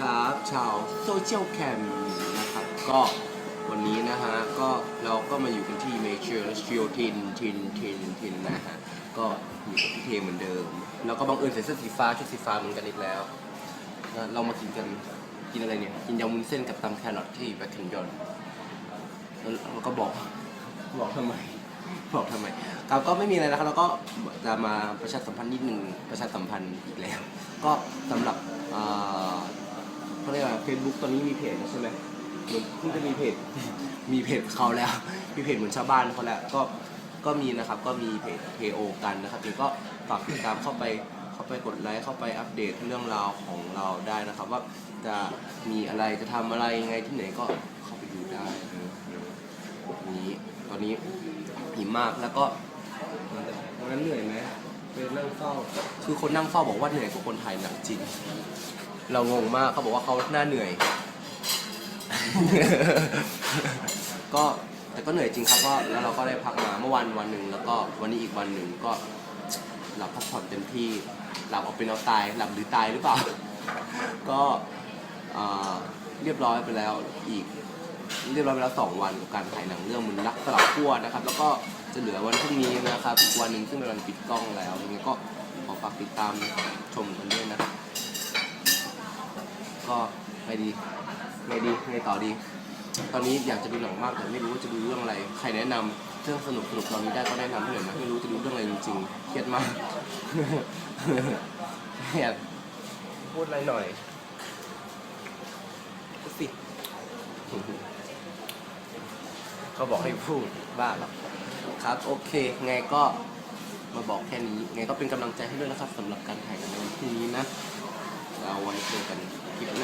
ครับ ชาวโซเชียลแคมนะครับ ก็วันนี้นะฮะ ก็เราก็มาอยู่กันที่เมเจอร์ชิโอทินทินทินทินนะฮะ ก็อยู่กับพี่เทเหมือนเดิม แล้วก็บังเอิญใส่เสื้อสีฟ้าชุดสีฟ้าเหมือนกันอีกแล้วนะเรามากินกัน กินอะไรเนี่ย กินยำวุ้นเส้นกับตำแครอทที่แบคทินยอนแล้วเราก็บอก บอกทำไมบอกทำไมครับก็ไม่มีอะไรนะครับแล้วก็จะมาประชาสัมพันธ์นิดหนึ่งประชาสัมพันธ์อีกแล้ว ก็สำหรับ เฟซบุ๊กตอนนี้มีเพจแล้วใช่ไหมเหมือนเพิ่งจะมีเพจ มีเพจเขาแล้ว มีเพจเหมือนชาวบ้านเขาแล้ว ก็ ก็มีนะครับ ก็มีเพจ KO กันนะครับเดี๋ยวก็ฝากติดตามเข้าไป เข้าไปกดไลค์ เข้าไปอัปเดตเรื่องราวของเราได้นะครับ ว่าจะมีอะไร จะทำอะไรยังไงที่ไหนก็เข้าไปดูได้นะนี้ ตอนนี้หิมมาก แล้วก็วันนั้นเหนื่อยไหมไปนั่งเฝ้า คือคนนั่งเฝ้าบอกว่าเหนื่อยกว่าคนถ่ายหนังจริง เรางงมากเขาบอกว่าเขาหน้าเหนื่อย ก็แต่ก็เหนื่อยจริงครับก็แล้วเราก็ได้พักมาเมื่อวันวันหนึ่งแล้วก็วันนี้อีกวันหนึ่งก็หลับพักผ่อนเต็มที่หลับเอาเป็นเอาตาย หลับหรือตายหรือเปล่า ก็เอ่อเรียบร้อยไปแล้วอีก เรียบร้อยไปแล้วสองวันกับการถ่ายหนังเรื่องมุนรักสลับขั้วนะครับ แล้วก็จะเหลือวันพรุ่งนี้นะครับอีกวันหนึ่งซึ่งเป็นวันปิดกล้องแล้วยังไงก็ขอฝากติดตามชมกันด้วยนะครับ ก็ไงดีไงดีไงต่อดี ตอนนี้อยากจะดูหนังมากแต่ไม่รู้ว่าจะดูเรื่องอะไร ใครแนะนำเรื่องสนุกสนุกตอนนี้ได้ก็แนะนำให้หน่อยนะไม่รู้จะดูเรื่องอะไรจริงๆเครียดมาก อยากพูดอะไรหน่อยพูดสิ เขาบอกให้พูดบ้าหรอกครับโอเค ไงก็มาบอกแค่นี้ ไงก็เป็นกำลังใจให้ด้วยนะครับสำหรับการถ่ายในวันพรุ่งนี้นะ เราไว้เจอกันคลิปหน้า